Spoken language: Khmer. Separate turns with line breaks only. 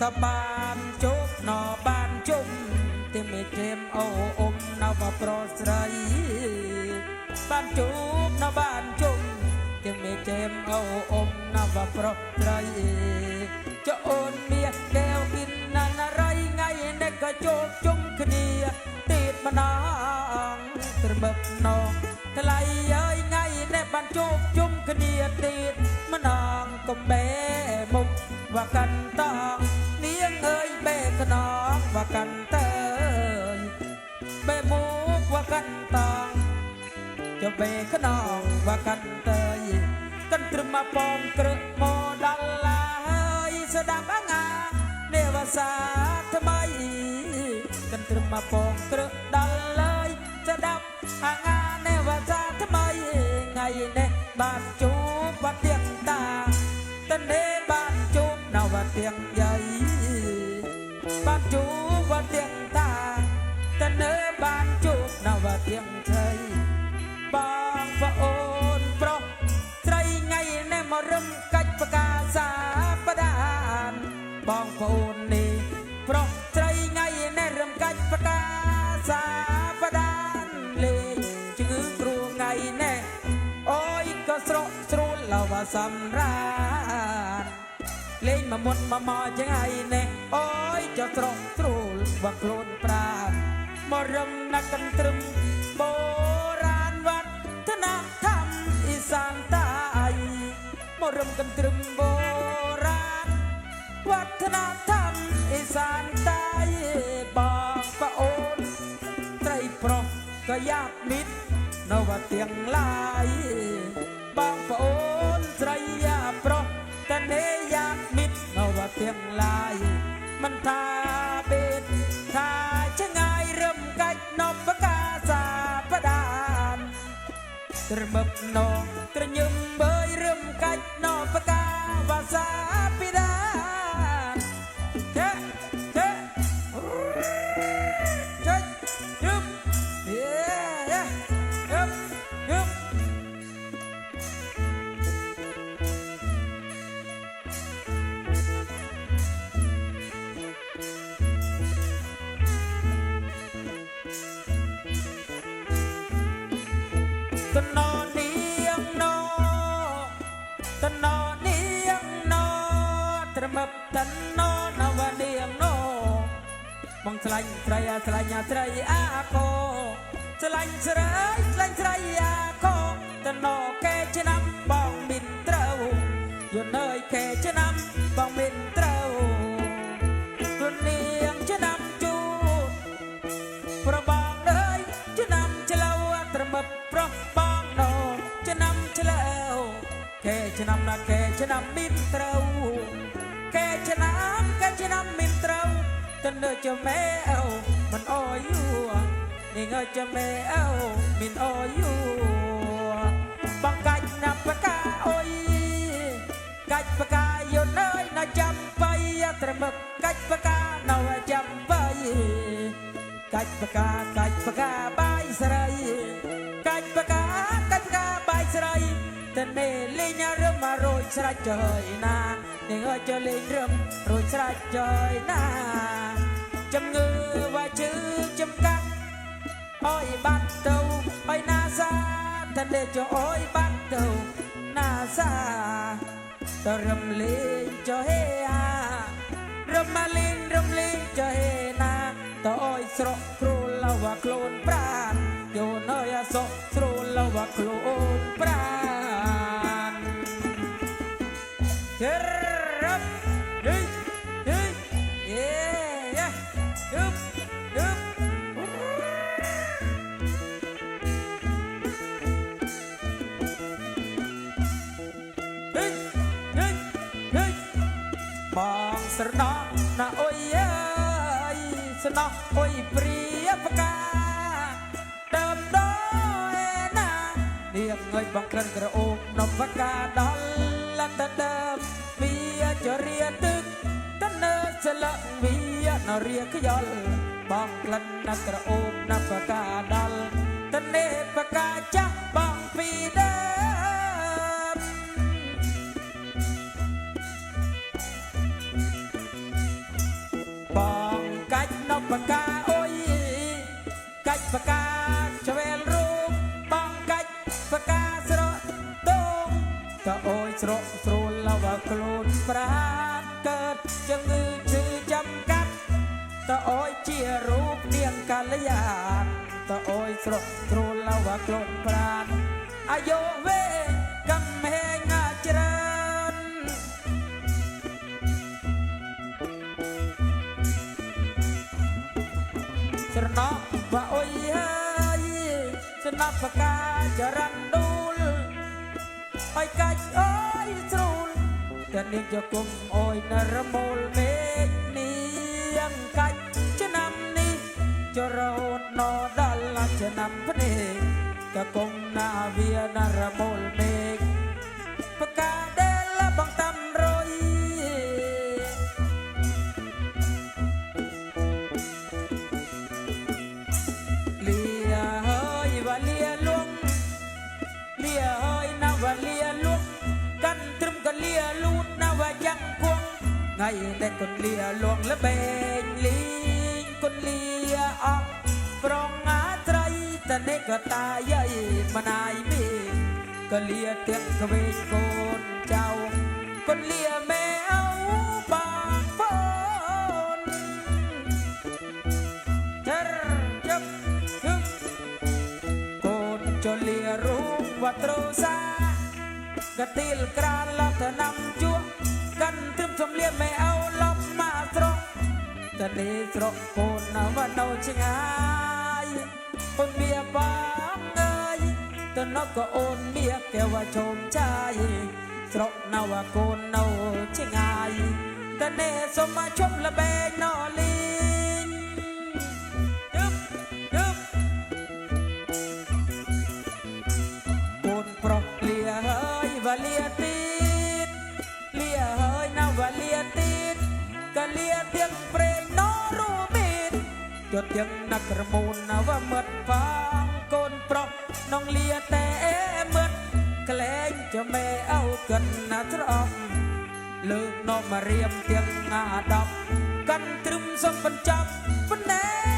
តបានជោគណបានជុំទីមេជេមអូអ៊ំណវប្រស្រីបានជោគណបានជុំទីមេជេមអូអ៊ំណវប្រស្រីចអូនមានកែវគិនណានរៃថ្ងៃនេះក៏ជោគជុំគ្នាទៀតម្ដងត្រមឹកណ ចុះបេកណងវកាន់តើយកាន់ត្រឹមមកពងក្រឹកមកដល់ឡាហើយស្ដាប់អងានេវសាថ្មីកាន់ត្រឹមមកពងក្រឹកដល់ឡើយស្ដាប់អងានេវសាថ្មីថ្ងៃនេះបានជួបវត្តទៀងតាតនេបានជួបនៅវត្តទៀងយាយបានជួបវត្តទៀងតាតនេបានជួបនៅវត្តទៀងជ័ បងប្អូននេះប្រុសស្រីថ្ងៃនេះរំកាច់ប្រកាសាបដានលេងជំងឺគ្រូថ្ងៃនេះអូយក៏ស្រកស្រួលឡវសម្រាប់លេងមកមុនមកមកចឹងហើយនេះអូយចុះស្រកស្រួលបើខ្លួនប្រានមករំណាក់កន្ទ្រឹមបូរាណវត្តនធម្មអ៊ីសានតាយមករំកន្ទ្រឹមបូរាណ វត្តនធម្មអ៊ីសានតាយបងប្អូនត្រីប្រុសក៏យ៉ាប់មិត្តនៅវត្តទាំងឡាយបងប្អូនស្រីយ៉ាប្រុសតនេយ៉ាប់មិត្តនៅវត្តទាំងឡាយមិនថាបេតថាឆ្ងាយរឹមកាច់នប់កាសាបដានត្រមឹបណងត្រញឹមបើយរឹមកាច់ណបកាវាសាពីដាជេ ត្រមឹបតណនវនាងណបងឆ្លាញ់ស្រីអាឆ្លាញ់អាស្រីអាកោឆ្លាញ់ស្រីឆ្លាញ់ស្រីអាកោតណកែឆ្នាំបងមិនត្រូវយន់អើយកែឆ្នាំបងមិនត្រូវខ្លួននាងឆ្នាំជូតប្របងអើយឆ្នាំឆ្លៅត្រមឹបប្រុសបងណូឆ្នាំឆ្លៅកែឆ្នាំណាកែឆ្នាំមានត្រូវកែ ឆ្នាំកែឆ្នាំមានត្រូវតនៅចមែអោមិនអយយូនេះងើចមែអោមានអយយូបងកាច់ណាប់បកាអុយកាច់បកាយនអើយណាចាំបៃត្រមឹបកាច់បកានៅចាំបៃកាច់បកាកាច់បកាបាយស្រីកាច់បកាកាច់បកាបាយស្រីតនេលេងរឹមមករួចស្រេចចើយណា នាងអើយចើលេងរឹមរួចស្រេចចើយណាចំងើវាជឺចំកាក់អើយបាត់ទៅអើយណាសាតនេចអើយបាត់ទៅណាសាតរំលេងចើហេអារំមាលេងរំលេងចហេណាតអើយស្រកគ្រូលវ៉ាខ្លួនប្រានយោនអើយអសក់ស្រូលវ៉ាខ្លួនប្រាន រឹបឌីឌីយេយ៉ាឌឹបឌឹបឌីឌីឌីបងស្រណោះណាអុយអើយស្នោះអុយព្រាបកាដើមដោឯណានាងអើយបងក្រិនក្រអូបនំបកាដល់លតដើមវា ចរាទឹកតើស្លឹកវានរៀខ្យល់បងក្លិនណាក្រអូបណាបកាដល់តនេបកាចាស់បងពីដើមបកាអុយកាច់បកាឆ្វែលរូបបងកាច់បកាស្រកតងតអុយស្រកស្រួលលវខ្លួន ប្រាតកើតជំងឺឈឺចាំកាត់តអុយជារូបនាងកាលយានតអុយស្រកស្រួលលវខ្លួនប្រាតអាយុវែងកំហែងណាច្រើនស្រណោះว่าអុយហើយស្នាប់បកាចរន្តដួលអុយកាច់អុយស្រួល តែនាងយកគុំអយនរមូលមេឃនាងកាច់ឆ្នាំនេះចរោតណដល់ឆ្នាំភ្នែកកកុំណាវានរមូលមេឃបកាដែលបងតាំរយលីហើយវលីលងលីហើយណាវលីលងកាន់ត្រឹមកលីលង ទាំងគួងថ្ងៃតែកូនលាលងលបែងលីងកូនលាអកប្រងអាត្រី តនេះក៏តាយីមិនអាយមីក៏លាទាំងក្វេងកូនចៅកូនលាមែអោបងប្អូនចរជឹកជឹកកូនចលារូបវត្រូសាកតិលក្រានលតនាំជួ សំលៀកមិនអោលំមកស្រកតលេស្រកពូននៅវណ្ណោឆ្ងាយអូនមានបងអើយតនកក៏អូនមានកែវជុំចាយស្រកនៅកូននៅឆ្ងាយតនេសុំមកជប់លបែងណលីកូនប្រុសលាហើយវលាទី តយើងនឹករមូនអវមិត្តផងកូនប្រុសនងលាតែមិត្តក្លែងចមេអោកិនណាត្រប់លើកនំរៀមទាំងអាដប់កាន់ត្រឹមសំបញ្ចប់ប៉ុណ្ណេះ